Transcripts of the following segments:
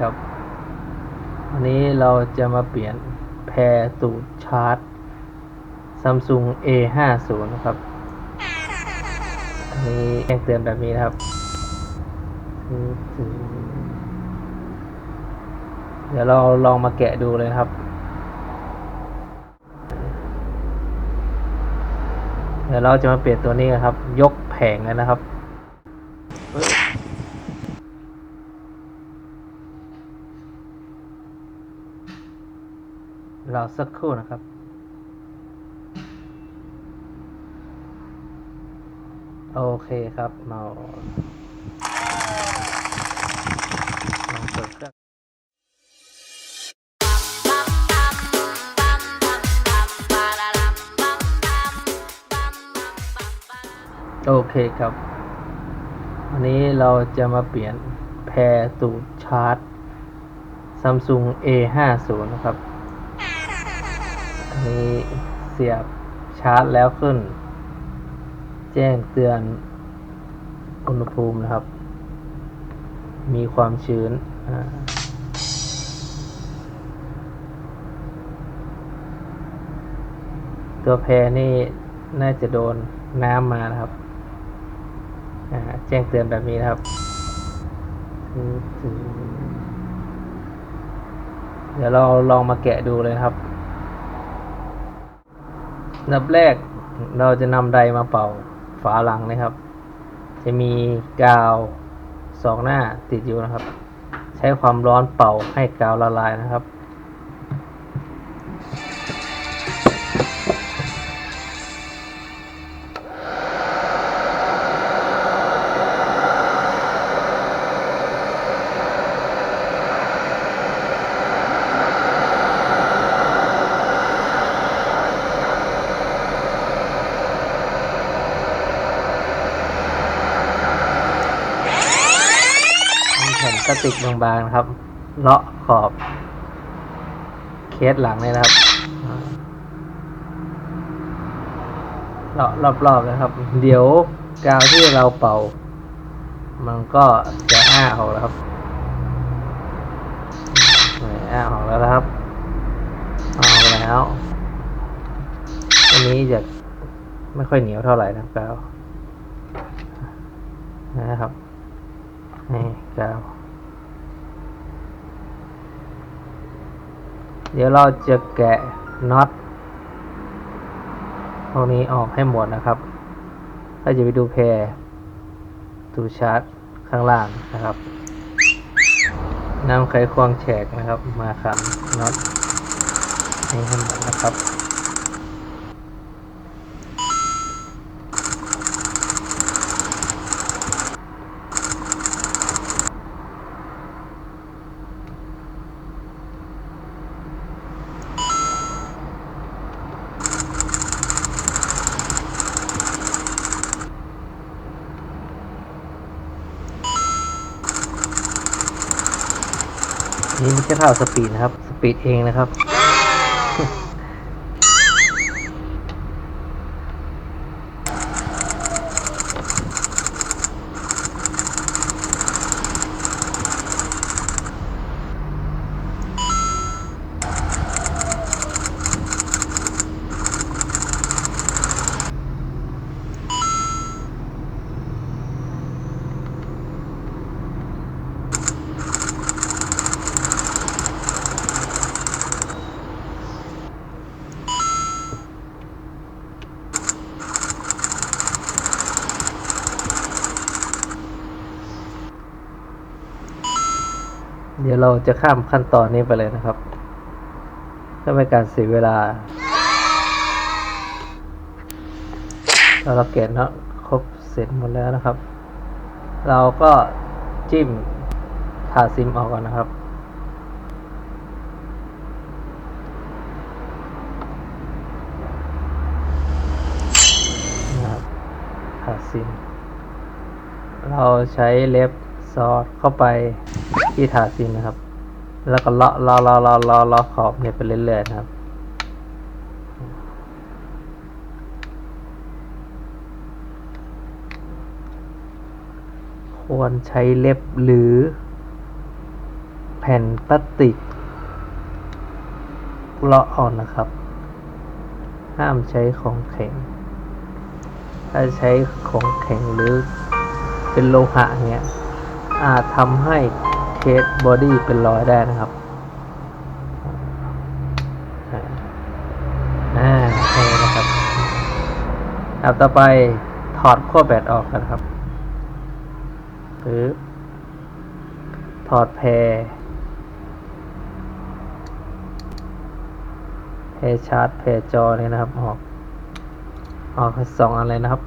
ครับ วันนี้เราจะมาเปลี่ยนแพรสูตรชาร์จ Samsung A50 นะครับ อันนี้แจ้งเตือนแบบนี้นะครับเดี๋ยวเราลองมาแกะดูเลยครับ เดี๋ยวเราจะมาเปลี่ยนตัวนี้นครับ ยกแผงเลยนะครับ รอสักครู่นะครับโอเคครับ เราลองเปิดเครื่องโอเคครับ วันนี้เราจะมาเปลี่ยนแพรสูตรชาร์จ Samsung A50 นะครับ อันนี้เสียบชาร์จแล้วขึ้น แจ้งเตือนอุณหภูมินะครับ มีความชื้นตัวแพรนี่น่าจะโดนน้ำมานะครับ แจ้งเตือนแบบนี้นะครับ เดี๋ยวเราลองมาแกะดูเลยครับ อันดับแรกเราจะนำใดมาเป่าฝาหลังนะครับ จะมีกาวสองหน้าติดอยู่นะครับ ใช้ความร้อนเป่าให้กาวละลายนะครับ มีแผ่นพลาสติกบางๆนะครับ เลาะขอบ เคสหลังเลยนะครับ เลาะรอบๆนะครับ เดี๋ยวกาวที่เราเป่า มันก็จะอ้าออกแล้วครับอ้าออกแล้วนะครับออกแล้วอันนี้จะไม่ค่อยเหนียวเท่าไหร่นะครับกาวนะครับนี่กาว เดี๋ยวเราจะแกะน็อตพวกนี้ออกให้หมดนะครับเราจะไปดูแพรตูชาร์จข้างล่างนะครับนำไขควงแฉกนะครับ มาขันน็อตให้ให้หมดนะครับ เท่าสปีดนะครับ สปีดเองนะครับ ดี๋ยวเราจะข้ามขั้นตอนนี้ไปเลยนะครับเพื่อไม่การเสียเวลาเราเราเกตเนาะครบเสร็จหมดแล้วนะครับ เราก็จิ้มถาซิมออกก่อนนะครับ ถาซิม เราใช้เล็บซอดเข้าไป ที่ถาซิมนะครับ แล้วก็เลาะเลาะเลาะเลาะเลาะเลาะขอบเนี่ยไปเรื่อยๆนะครับควรใช้เล็บหรือ แผ่นพลาสติกเลาะออกนะครับ ห้ามใช้ของแข็ง ถ้าใช้ของแข็งหรือเป็นโลหะเงี้ยอาจทำให้ เคสบอดี้เป็นรอยได้นะครับอ่าโอเคนะครับครับต่อไปถอดขั้วแบตออกกันครับปึ๊บถอดแพรแพรชาร์จแพรจอเนี่ยนะครับ ออก ออกสองอันเลยนะครับ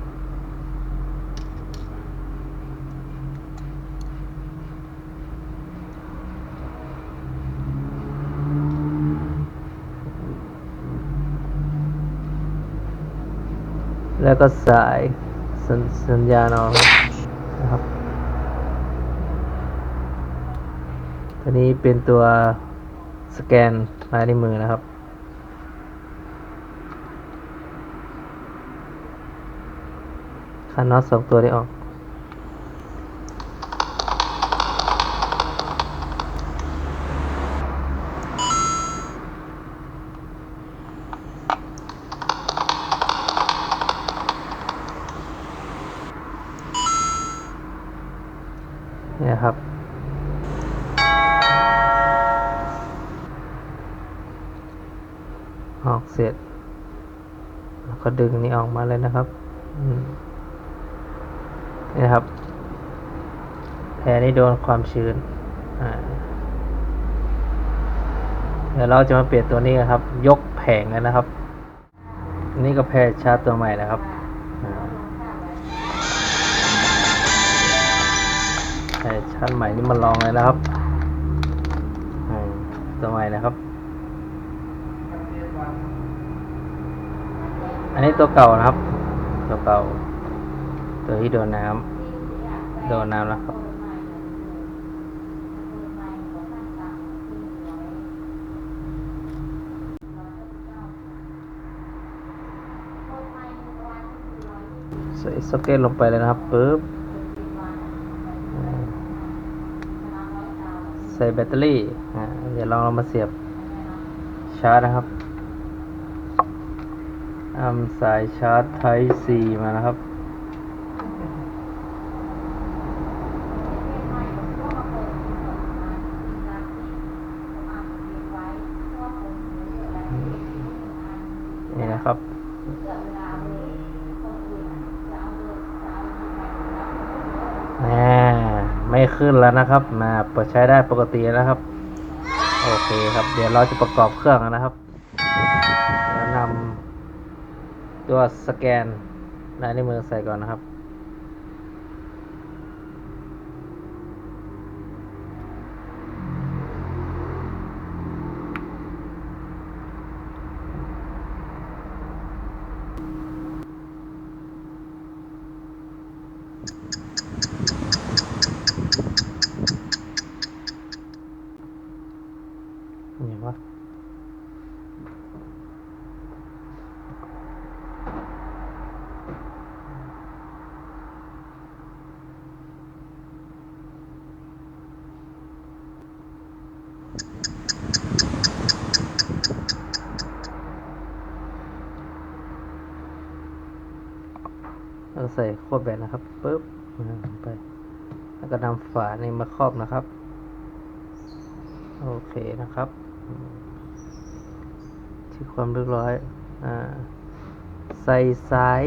แล้วก็สายสสัญญาณออกนะครับ ตัวนี้เป็นตัวสแกนลายนิ้วมือนะครับ คันน็อตสองตัวได้ออก เนี่ยครับ ออก เสร็จ แล้วก็ดึงนี่ออกมาเลยนะครับนี่นะครับ แผลนี่โดนความชื้นเดี๋ยวเราจะมาเปลี่ยนตัวนี้กันครับ ยกแผงกันนะครับ นี่ก็แพรชาร์จตัวใหม่นะครับแพรชาร์จใหม่นี่มาลองเลยนะครับตัวใหม่นะครับ อันนี้ตัวเก่านะครับ ตัวเก่า ตัวที่โดนน้ำโดนน้ำแล้วครับใส่ซ็อกเก็ตลงไปเลยนะครับปึ๊บใส่แบตเตอรี่อ่าเดี๋ยวลองเรามาเสียบชาร์จนะครับ นำสายชาร์จ Type C มานะครับ นี่นะครับอ่ไม่ขึ้นแล้วนะครับมาเปิดใช้ได้ปกติแล้วครับ โอเคครับ เดี๋ยวเราจะประกอบเครื่องนะครับ ตัวสแกนลายนิ้วมือใส่ก่อนนะครับ นี่วะ แล้วก็ใส่ขั้วแบตนะครับปึ๊บลงไป แล้วก็นำฝานี่มาครอบนะครับ โอเคนะครับที่ความเรียบร้อยอ่าใส่สาย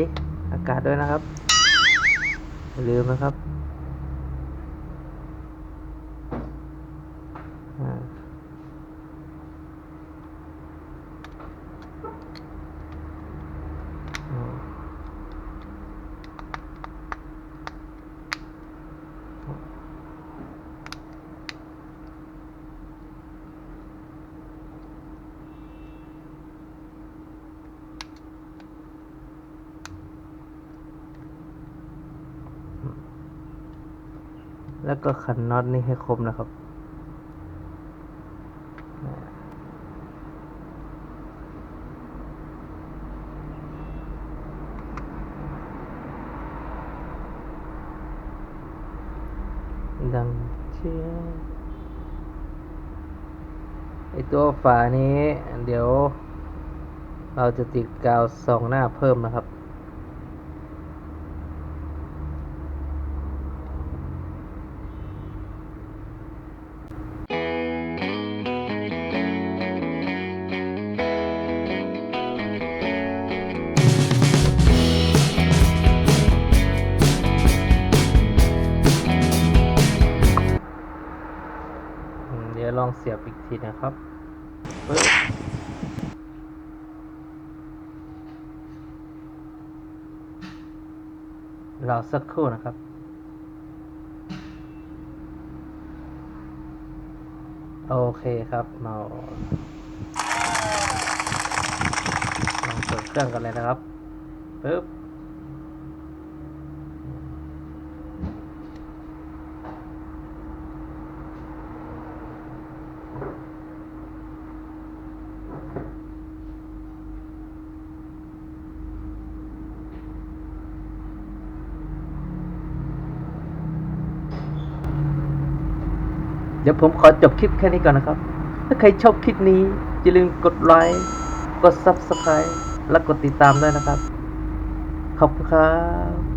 อากาศด้วยนะครับอย่าลืมนะครับอ่าอืม แล้วก็ขันน็อตนี่ให้ครบนะครับ ดังเชียร์ตัวฝานี้ เดี๋ยว เราจะติดกาวสองหน้าเพิ่มนะครับ ลองเสียบอีกทีนะครับปึ๊บรอสักครู่นะครับ โอเคครับ เราลองเปิดเครื่องกันเลยนะครับปึ๊บ เดี๋ยวผมขอจบคลิปแค่นี้ก่อนนะครับ ถ้าใครชอบคลิปนี้อย่าลืมกดไลค์ กด Subscribe และกดติดตามด้วยนะครับ ขอบคุณครับ